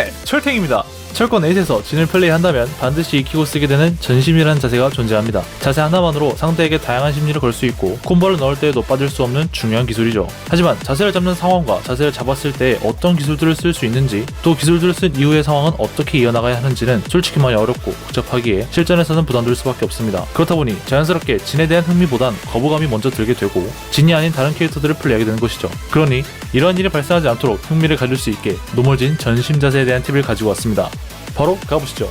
네, 철탱입니다. 철권 8에서 진을 플레이한다면 반드시 익히고 쓰게 되는 전심이라는 자세가 존재합니다. 자세 하나만으로 상대에게 다양한 심리를 걸 수 있고 콤보를 넣을 때에도 빠질 수 없는 중요한 기술이죠. 하지만 자세를 잡는 상황과 자세를 잡았을 때 어떤 기술들을 쓸 수 있는지 또 기술들을 쓴 이후의 상황은 어떻게 이어나가야 하는지는 솔직히 많이 어렵고 복잡하기에 실전에서는 부담될 수밖에 없습니다. 그렇다 보니 자연스럽게 진에 대한 흥미보단 거부감이 먼저 들게 되고 진이 아닌 다른 캐릭터들을 플레이하게 되는 것이죠. 그러니 이러한 일이 발생하지 않도록 흥미를 가질 수 있게 노멀진 전심 자세에 대한 팁을 가지고 왔습니다. 바로 가보시죠.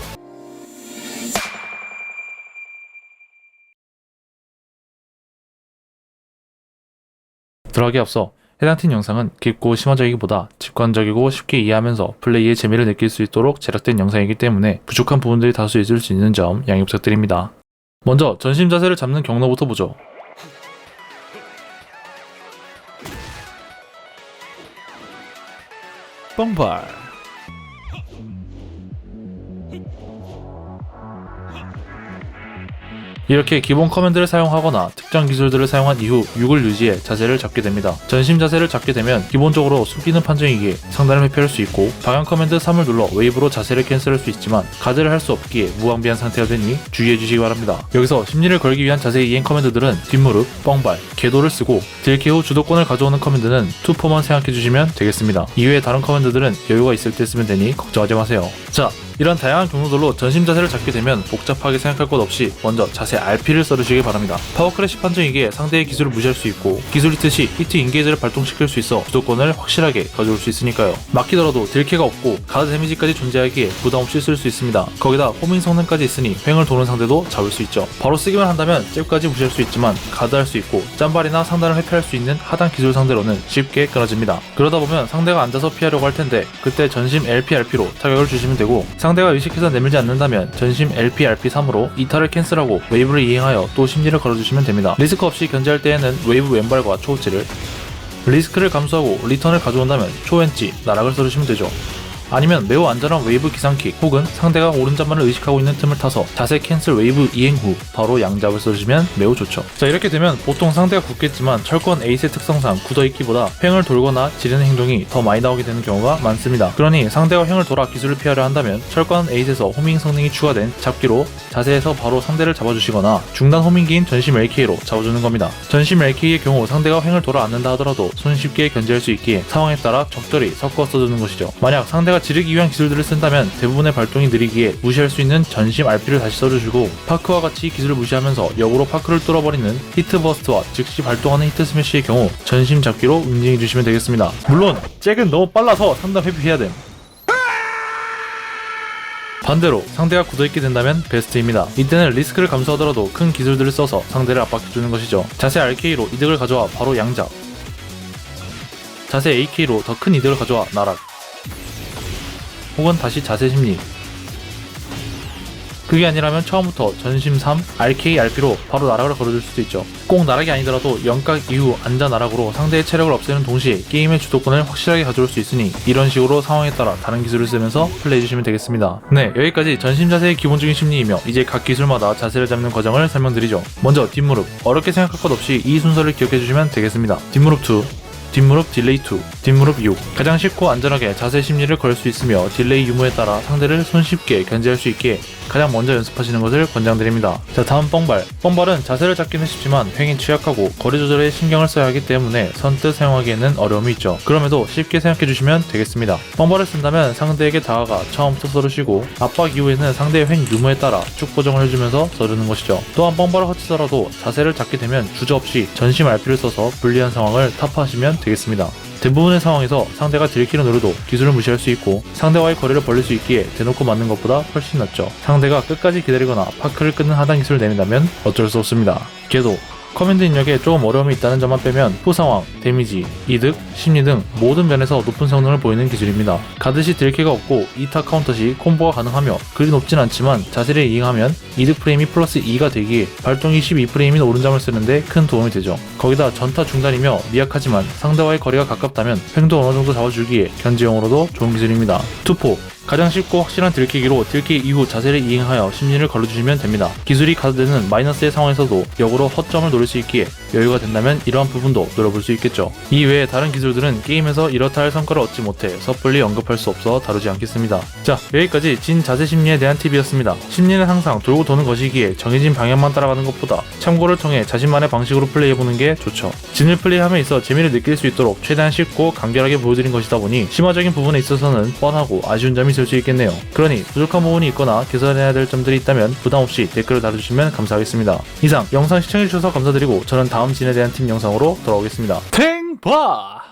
들어가기 앞서 해당 팀 영상은 깊고 심화적이기보다 직관적이고 쉽게 이해하면서 플레이의 재미를 느낄 수 있도록 제작된 영상이기 때문에 부족한 부분들이 다수 있을 수 있는 점 양해 부탁드립니다. 먼저 전심 자세를 잡는 경로부터 보죠. 뻥발 이렇게 기본 커맨드를 사용하거나 특정 기술들을 사용한 이후 6을 유지해 자세를 잡게 됩니다. 전심 자세를 잡게 되면 기본적으로 숙이는 판정이기에 상단을 회피할 수 있고 방향 커맨드 3을 눌러 웨이브로 자세를 캔슬할 수 있지만 가드를 할 수 없기에 무방비한 상태가 되니 주의해 주시기 바랍니다. 여기서 심리를 걸기 위한 자세 이행 커맨드들은 뒷무릎, 뻥발, 궤도를 쓰고 딜케 후 주도권을 가져오는 커맨드는 투포만 생각해 주시면 되겠습니다. 이외의 다른 커맨드들은 여유가 있을 때 쓰면 되니 걱정하지 마세요. 자, 이런 다양한 경로들로 전심 자세를 잡게 되면 복잡하게 생각할 것 없이 먼저 자세 RP를 써주시기 바랍니다. 파워 크래시 판정이기에 상대의 기술을 무시할 수 있고 기술 히트시 히트 인게이지를 발동시킬 수 있어 주도권을 확실하게 가져올 수 있으니까요. 막히더라도 딜캐가 없고 가드 데미지까지 존재하기에 부담 없이 쓸 수 있습니다. 거기다 호밍 성능까지 있으니 횡을 도는 상대도 잡을 수 있죠. 바로 쓰기만 한다면 잽까지 무시할 수 있지만 가드할 수 있고 짬발이나 상단을 회피할 수 있는 하단 기술 상대로는 쉽게 끊어집니다. 그러다 보면 상대가 앉아서 피하려고 할 텐데 그때 전심 LP, RP로 타격을 주시면 되고 상 대가 의식해서 내밀지 않는다면 전심 LP, RP3으로 이탈을 캔슬하고 웨이브를 이행하여 또 심리를 걸어주시면 됩니다. 리스크 없이 견제할 때에는 웨이브 왼발과 초호치를 리스크를 감수하고 리턴을 가져온다면 초엔지, 나락을 써주시면 되죠. 아니면 매우 안전한 웨이브 기상킥 혹은 상대가 오른잡만을 의식하고 있는 틈을 타서 자세 캔슬 웨이브 이행 후 바로 양잡을 써주시면 매우 좋죠. 자 이렇게 되면 보통 상대가 굳겠지만 철권 에이스의 특성상 굳어있기보다 횡을 돌거나 지르는 행동이 더 많이 나오게 되는 경우가 많습니다. 그러니 상대가 횡을 돌아 기술을 피하려 한다면 철권 에이스에서 호밍 성능이 추가된 잡기로 자세에서 바로 상대를 잡아주시거나 중단 호밍기인 전심 LK로 잡아주는 겁니다. 전심 LK의 경우 상대가 횡을 돌아 앉는다 하더라도 손쉽게 견제할 수 있기에 상황에 따라 적절히 섞어 써주는 것이죠. 만약 상대가 지르기 위한 기술들을 쓴다면 대부분의 발동이 느리기에 무시할 수 있는 전심 RP를 다시 써주시고 파크와 같이 기술을 무시하면서 역으로 파크를 뚫어버리는 히트 버스트와 즉시 발동하는 히트 스매시의 경우 전심 잡기로 응징해 주시면 되겠습니다. 물론 잭은 너무 빨라서 상단 회피해야 됨. 반대로 상대가 굳어있게 된다면 베스트입니다. 이때는 리스크를 감수하더라도 큰 기술들을 써서 상대를 압박해주는 것이죠. 자세 RK로 이득을 가져와 바로 양잡 자세 AK로 더 큰 이득을 가져와 나락 혹은 다시 자세 심리 그게 아니라면 처음부터 전심 3, RK, RP로 바로 나락을 걸어줄 수도 있죠. 꼭 나락이 아니더라도 영각 이후 안자 나락으로 상대의 체력을 없애는 동시에 게임의 주도권을 확실하게 가져올 수 있으니 이런 식으로 상황에 따라 다른 기술을 쓰면서 플레이해주시면 되겠습니다. 네, 여기까지 전심 자세의 기본적인 심리이며 이제 각 기술마다 자세를 잡는 과정을 설명드리죠. 먼저 뒷무릎, 어렵게 생각할 것 없이 이 순서를 기억해주시면 되겠습니다. 뒷무릎 2, 뒷무릎 딜레이 2, 뒷무릎 6 가장 쉽고 안전하게 자세 심리를 걸 수 있으며 딜레이 유무에 따라 상대를 손쉽게 견제할 수 있기에 가장 먼저 연습하시는 것을 권장드립니다. 자 다음 뻥발 뻥발은 자세를 잡기는 쉽지만 횡이 취약하고 거리 조절에 신경을 써야 하기 때문에 선뜻 사용하기에는 어려움이 있죠. 그럼에도 쉽게 생각해 주시면 되겠습니다. 뻥발을 쓴다면 상대에게 다가가 처음부터 써주시고 압박 이후에는 상대의 횡 유무에 따라 쭉 보정을 해주면서 써주는 것이죠. 또한 뻥발을 허치더라도 자세를 잡게 되면 주저없이 전심 RP를 써서 불리한 상황을 타파하시면 되겠습니다. 대부분의 상황에서 상대가 딜키를 노려도 기술을 무시할 수 있고 상대와의 거리를 벌릴 수 있기에 대놓고 맞는 것보다 훨씬 낫죠. 상대가 끝까지 기다리거나 파크를 끊는 하단 기술을 내민다면 어쩔 수 없습니다. 궤도 커맨드 입력에 조금 어려움이 있다는 점만 빼면 후상황, 데미지, 이득, 심리 등 모든 면에서 높은 성능을 보이는 기술입니다. 가듯이 딜캐가 없고 2타 카운터 시 콤보가 가능하며 그리 높진 않지만 자세를 이행하면 이득 프레임이 플러스 2가 되기에 발동이 12프레임인 오른잠을 쓰는데 큰 도움이 되죠. 거기다 전타 중단이며 미약하지만 상대와의 거리가 가깝다면 횡도 어느 정도 잡아주기에 견제용으로도 좋은 기술입니다. 투포 가장 쉽고 확실한 들키기로 들키 이후 자세를 이행하여 심리를 걸어주시면 됩니다. 기술이 가드되는 마이너스의 상황에서도 역으로 허점을 노릴 수 있기에 여유가 된다면 이러한 부분도 노려볼 수 있겠죠. 이 외에 다른 기술들은 게임에서 이렇다 할 성과를 얻지 못해 섣불리 언급할 수 없어 다루지 않겠습니다. 자 여기까지 진 자세 심리에 대한 팁이었습니다. 심리는 항상 돌고 도는 것이기에 정해진 방향만 따라가는 것보다 참고를 통해 자신만의 방식으로 플레이해보는 게 좋죠. 진을 플레이함에 있어 재미를 느낄 수 있도록 최대한 쉽고 간결하게 보여드린 것이다 보니 심화적인 부분에 있어서는 뻔하고 아쉬운 점이 있을 수 있겠네요. 그러니 부족한 부분이 있거나 개선해야 될 점들이 있다면 부담 없이 댓글을 달아주시면 감사하겠습니다. 이상 영상 시청해주셔서 감사드리고 저는 다음 진에 대한 팁 영상으로 돌아오겠습니다. 탱바!